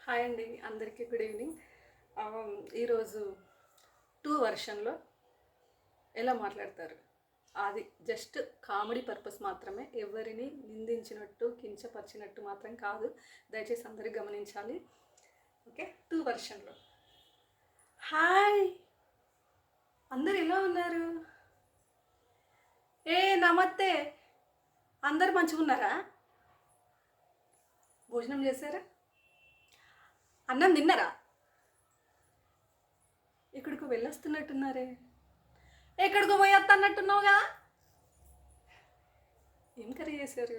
Hi అండి అందరికీ good evening. ఈరోజు టూ వర్షన్లో ఎలా మాట్లాడతారు? అది జస్ట్ కామెడీ పర్పస్ మాత్రమే ఎవరిని నిందించినట్టు కించపరిచినట్టు మాత్రం కాదు. దయచేసి అందరూ గమనించాలి. ఓకే టూ వర్షన్లో. హాయ్! అందరు ఎలా ఉన్నారు? ఏ నమస్తే! అందరు మంచిగా ఉన్నారా భోజనం చేశారా? అన్నం తిన్నరా? ఇక్కడికి వెళ్ళొస్తున్నట్టున్నారే. ఎక్కడికో పోయి అన్నట్టున్నావు కదా? ఏం కర్రీ చేశారు?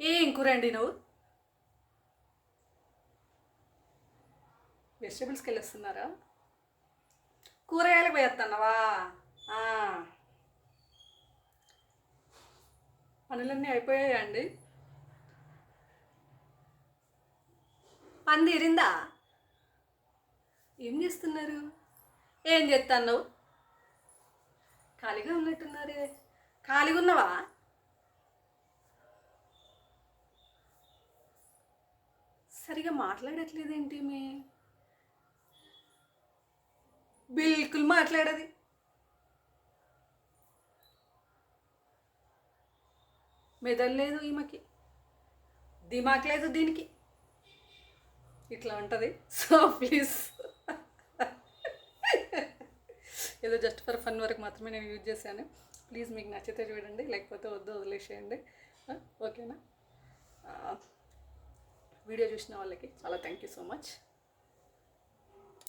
ఏం కూర అండి నువ్వు వెజిటేబుల్స్కి వెళ్ళొస్తున్నారా కూరగాయలకు పోయేస్తున్నావా పనులన్నీ పనులన్నీ అండి అండి పని తీరిందా ఏం చేస్తున్నారు? ఏం చేస్తాను ఖాళీగా ఉన్నట్టున్నారే. ఖాళీగా ఉన్నావా సరిగా మాట్లాడట్లేదేంటి మీ? బిల్కుల్ మాట్లాడది. మెదల్లేదు లేదు ఈమెకి. దిమాక్ లేదు దీనికి. ఇట్లా ఉంటుంది. సో ప్లీజ్ ఏదో జస్ట్ ఫర్ ఫన్ వరకు మాత్రమే నేను యూజ్ చేశాను. ప్లీజ్ మీకు నచ్చితే చూడండి లేకపోతే వద్దు వదిలేసేయండి. ఓకేనా? వీడియో చూసిన వాళ్ళకి చాలా థ్యాంక్ యూ సో మచ్